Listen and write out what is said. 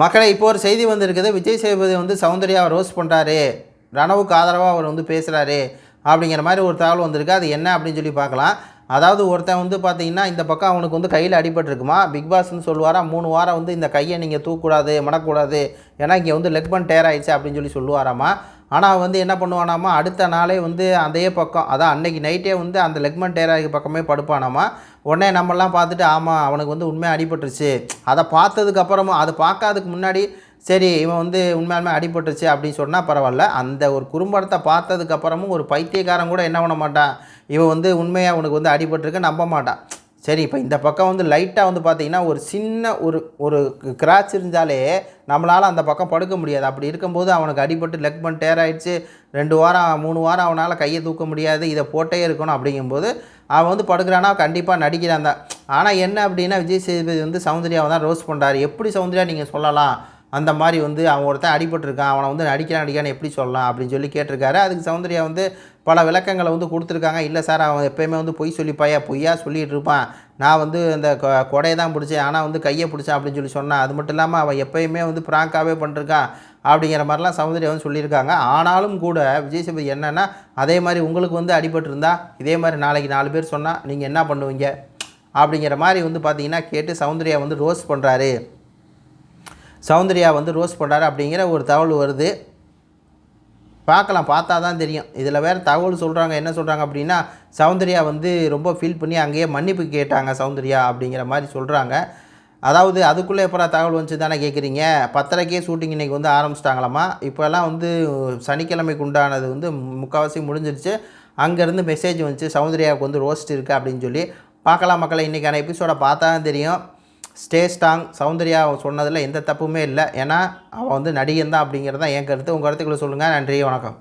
மக்களை இப்போ ஒரு செய்தி வந்திருக்குது. விஜய் சேதுபதி வந்து சௌந்தர்யாவை ரோஸ் பண்ணுறாரு ரணவுக்கு ஆதரவாக அவர் வந்து பேசுகிறாரு அப்படிங்கிற மாதிரி ஒரு தகவல் வந்திருக்கு. அது என்ன அப்படின்னு சொல்லி பார்க்கலாம். அதாவது ஒருத்தன் வந்து பார்த்தீங்கன்னா இந்த பக்கம் அவனுக்கு வந்து கையில் அடிபட்டிருக்குமா பிக் பாஸ்ன்னு சொல்லுவாரா? மூணு வாரம் வந்து இந்த கையை நீங்கள் தூக்கக்கூடாது மடக்கூடாது ஏன்னா இங்கே வந்து லெக் பன் டேர் ஆயிடுச்சு அப்படின்னு சொல்லி சொல்லுவாராமா? ஆனால் அவன் வந்து என்ன பண்ணுவானாமா? அடுத்த நாளே வந்து அதே பக்கம் அதான் அன்னைக்கு நைட்டே வந்து அந்த லெக்மன் டேராகி பக்கமே படுப்பானாமா? உடனே நம்மலாம் பார்த்துட்டு ஆமாம் அவனுக்கு வந்து உண்மையாக அடிபட்டுருச்சு. அதை பார்த்ததுக்கப்புறமும் அதை பார்க்காததுக்கு முன்னாடி சரி இவன் வந்து உண்மையாலுமே அடிபட்டுருச்சு அப்படின்னு சொன்னால் பரவாயில்ல. அந்த ஒரு குறும்படத்தை பார்த்ததுக்கப்புறமும் ஒரு பைத்தியக்காரன் கூட என்ன பண்ண மாட்டான்? இவன் வந்து உண்மையாக அவனுக்கு வந்து அடிபட்டிருக்கு நம்ப மாட்டான். சரி இப்போ இந்த பக்கம் வந்து லைட்டாக வந்து பார்த்தீங்கன்னா ஒரு சின்ன ஒரு ஒரு கிராச் இருந்தாலே நம்மளால் அந்த பக்கம் படுக்க முடியாது. அப்படி இருக்கும்போது அவனுக்கு அடிபட்டு லெக் பன் டேர் ஆகிடுச்சு ரெண்டு வாரம் மூணு வாரம் அவனால் கையை தூக்க முடியாது. இதை போட்டே இருக்கணும் அப்படிங்கும்போது அவன் வந்து படுக்கிறானா? கண்டிப்பாக நடிக்கிறான் தான். ஆனால் என்ன அப்படின்னா விஜய் சேதுபதி வந்து சௌந்தர்யாவை தான் ரோஸ் பண்ணுறாரு எப்படி சௌந்தர்யா நீங்கள் சொல்லலாம்? அந்த மாதிரி வந்து அவன் ஒருத்தன் அடிபட்டிருக்கான் அவனை வந்து அடிக்கிறான் அடிக்கான்னு எப்படி சொல்லலாம் அப்படின்னு சொல்லி கேட்டிருக்காரு. அதுக்கு சௌந்தர்யா வந்து பல விளக்கங்களை வந்து கொடுத்துருக்காங்க. இல்லை சார் அவன் எப்பயுமே வந்து பொய் சொல்லிப்பாயா? பொய்யா சொல்லிகிட்டு இருப்பான். நான் வந்து இந்த கொ- கொடையை தான் பிடிச்சேன். ஆனால் வந்து கையை பிடிச்சேன் அப்படின்னு சொல்லி சொன்னான் அது மட்டும் இல்லாமல் அவன் எப்பயுமே வந்து பிராங்காகவே பண்ணிருக்கான் அப்படிங்கிற மாதிரிலாம் சௌந்தர்யா வந்து சொல்லியிருக்காங்க. ஆனாலும் கூட விஜய் சேபதி என்னென்னா அதே மாதிரி உங்களுக்கு வந்து அடிபட்டிருந்தா இதே மாதிரி நாளைக்கு நாலு பேர் சொன்னால் நீங்கள் என்ன பண்ணுவீங்க? அப்படிங்கிற மாதிரி வந்து பார்த்தீங்கன்னா கேட்டு சௌந்தர்யா வந்து ரோஸ் பண்ணுறாரு சௌந்தர்யா வந்து ரோஸ் பண்ணுறாரு அப்படிங்கிற ஒரு தகவல் வருது. பார்க்கலாம் பார்த்தா தான் தெரியும். இதில் வேறு தகவல் சொல்கிறாங்க என்ன சொல்கிறாங்க அப்படின்னா சௌந்தர்யா வந்து ரொம்ப ஃபீல் பண்ணி அங்கேயே மன்னிப்பு கேட்டாங்க சௌந்தர்யா அப்படிங்கிற மாதிரி சொல்கிறாங்க அதாவது அதுக்குள்ளே எப்போ தகவல் வந்துச்சு தானே கேட்குறீங்க பத்தரைக்கே ஷூட்டிங் இன்றைக்கி வந்து ஆரம்பிச்சிட்டாங்களாமா? இப்போல்லாம் வந்து சனிக்கிழமைக்கு உண்டானது வந்து முக்கால்வாசி முடிஞ்சிருச்சு. அங்கேருந்து மெசேஜ் வந்துச்சு சௌந்தர்யாவுக்கு வந்து ரோஸ்ட் இருக்குது அப்படின்னு சொல்லி. பார்க்கலாம் மக்களை இன்றைக்கான எபிசோடை பார்த்தா தான் தெரியும். ஸ்டே ஸ்ட்ராங் சௌந்தர்யா சொன்னதில் எந்த தப்புமே இல்லை. ஏன்னா அவன் வந்து நடிகன் தான் அப்படிங்கிறது தான் என் கருத்து. உங்கள் கருத்துக்களை சொல்லுங்கள் நன்றி வணக்கம்.